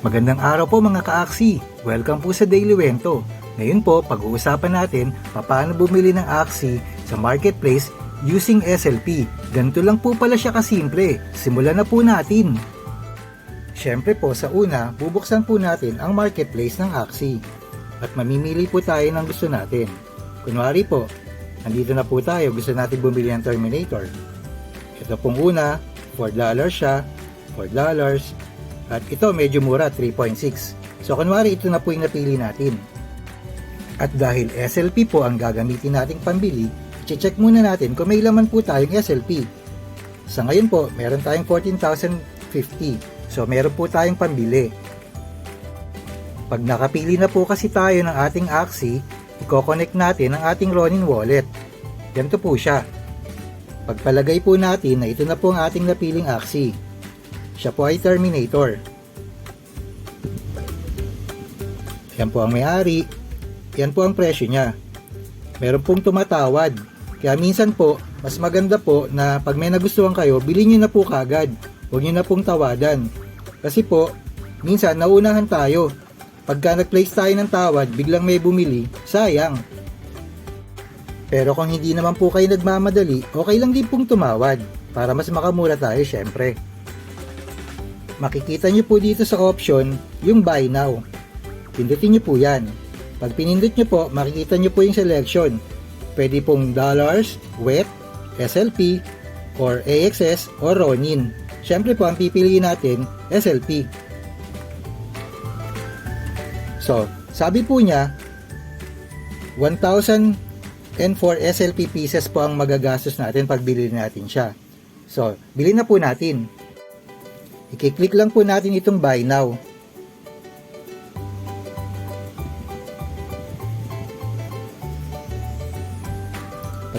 Magandang araw po mga ka-aksi. Welcome po sa Daily Wento. Ngayon po, pag-uusapan natin paano bumili ng aksi sa marketplace using SLP. Ganito lang po pala siya kasimple. Simulan na po natin. Siyempre po, sa una, bubuksan po natin ang marketplace ng aksi. At mamimili po tayo ng gusto natin. Kunwari po, nandito na po tayo, gusto natin bumili ng Terminator. Ito pong una, $4 siya, $4. At ito medyo mura, 3.6. So kunwari ito na po yung napili natin. At dahil SLP po ang gagamitin nating pambili, check muna natin kung may laman po tayong SLP. Sa ngayon po, meron tayong 14,050. So meron po tayong pambili. Pag nakapili na po kasi tayo ng ating Axie, i-connect natin ang ating Ronin wallet. Ganito po siya. Pagpalagay po natin na ito na po ang ating napiling Axie. Siya po ay Terminator. Yan po ang may-ari. Yan po ang presyo niya. Meron pong tumatawad. Kaya minsan po, mas maganda po na pag may nagustuhan kayo, bilhin nyo na po kagad. Huwag nyo na pong tawadan. Kasi po, minsan naunahan tayo. Pagka nag-place tayo ng tawad, biglang may bumili, sayang. Pero kung hindi naman po kayo nagmamadali, okay lang din pong tumawad para mas makamura tayo syempre. Makikita nyo po dito sa option yung buy now. Pindutin nyo po yan. Pag pinindot nyo po, makikita nyo po yung selection. Pwede pong dollars, wet, SLP, or AXS, or Ronin. Syempre po, ang pipiliin natin, SLP. So, sabi po niya, 1,004 SLP pieces po ang magagastos natin pag bilhin natin siya. So, bilhin na po natin. I-click lang po natin itong buy now.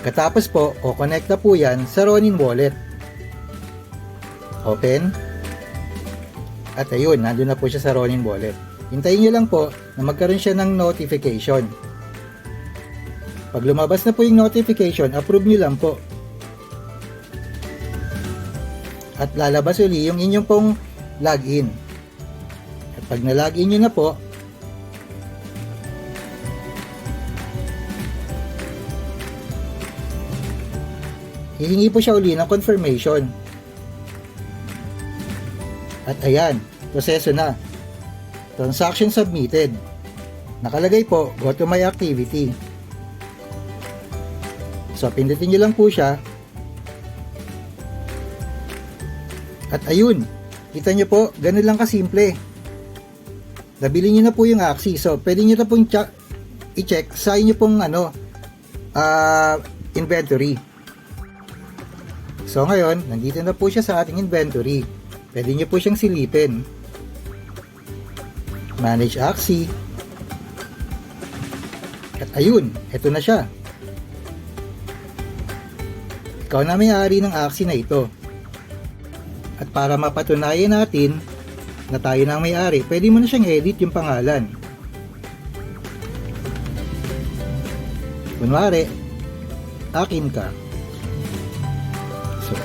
Pagkatapos po, o connect na po yan sa Ronin wallet. Open. At ayun, nandun na po siya sa Ronin wallet. Hintayin nyo lang po na magkaroon siya ng notification. Pag lumabas na po yung notification, approve nyo lang po. At lalabas uli yung inyong pong login. At pag na-login nyo na po, hihingi po siya uli ng confirmation. At ayan, proseso na. Transaction submitted. Nakalagay po, go to my activity. So, pindutin nyo lang po siya. At ayun, kita nyo po, ganun lang kasimple. Nabili nyo na po yung Axie. So, pwede nyo na pong check, i-check sa inyo pong ano, ah, inventory. So, ngayon, nandito na po siya sa ating inventory. Pwede nyo po siyang silipin. Manage Axie. At ayun, eto na siya. Ikaw na may-ari ng Axie na ito. At para mapatunayan natin na tayo na may-ari, pwede mo na siyang edit yung pangalan. Kunwari, akin ka. So,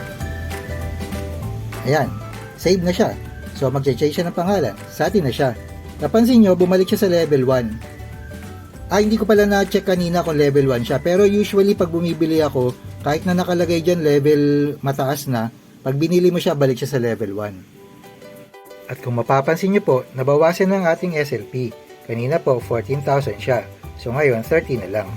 ayan, save na siya. So, mag-change siya ng pangalan. Sa atin na siya. Napansin nyo, bumalik siya sa level 1. Ah, hindi ko pala na-check kanina kung level 1 siya. Pero usually, pag bumibili ako, kahit na nakalagay dyan level mataas na, pag binili mo siya, balik siya sa level 1. At kung mapapansin nyo po, nabawasan ng ating SLP. Kanina po, 14,000 siya. So ngayon, 30 na lang.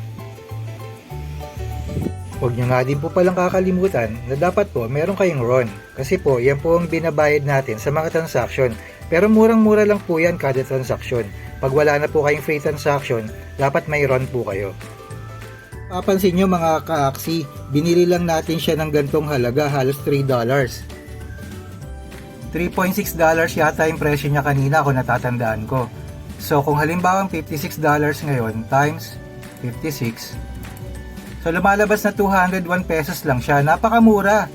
Huwag nyo nga din po palang kakalimutan na dapat po meron kayong RON. Kasi po, yan po ang binabayad natin sa mga transaction. Pero murang-mura lang po yan kada transaction. Pag wala na po kayong free transaction, dapat may RON po kayo. Papansin nyo mga ka-aksi, binili lang natin siya ng gantong halaga, halos $3. $3.6 yata yung presyo niya kanina kung natatandaan ko. So kung halimbawa $56 ngayon times 56, so lumalabas na 201 pesos lang siya. Napakamura.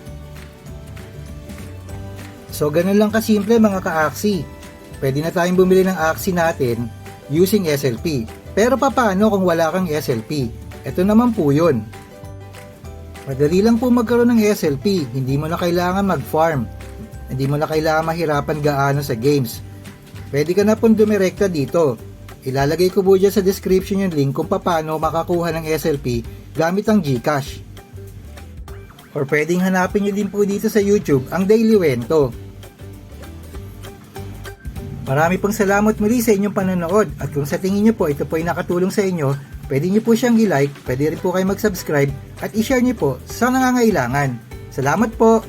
So ganun lang kasimple mga ka-aksi. Pwede na tayong bumili ng aksi natin using SLP. Pero paano kung wala kang SLP? Ito naman po yun. Madali lang po magkaroon ng SLP. Hindi mo na kailangan mag-farm. Hindi mo na kailangan mahirapan gaano sa games. pwede ka na pong dumirekta dito. Ilalagay ko po dyan sa description yung link kung paano makakuha ng SLP gamit ang GCash. Or pwedeng hanapin nyo din po dito sa YouTube ang Daily Wento. Marami pong salamat muli sa inyong panonood at kung sa tingin nyo po ito po ay nakatulong sa inyo, pwede nyo po siyang i-like, pwede rin po kayo mag-subscribe at i-share nyo po sa nangangailangan. Salamat po!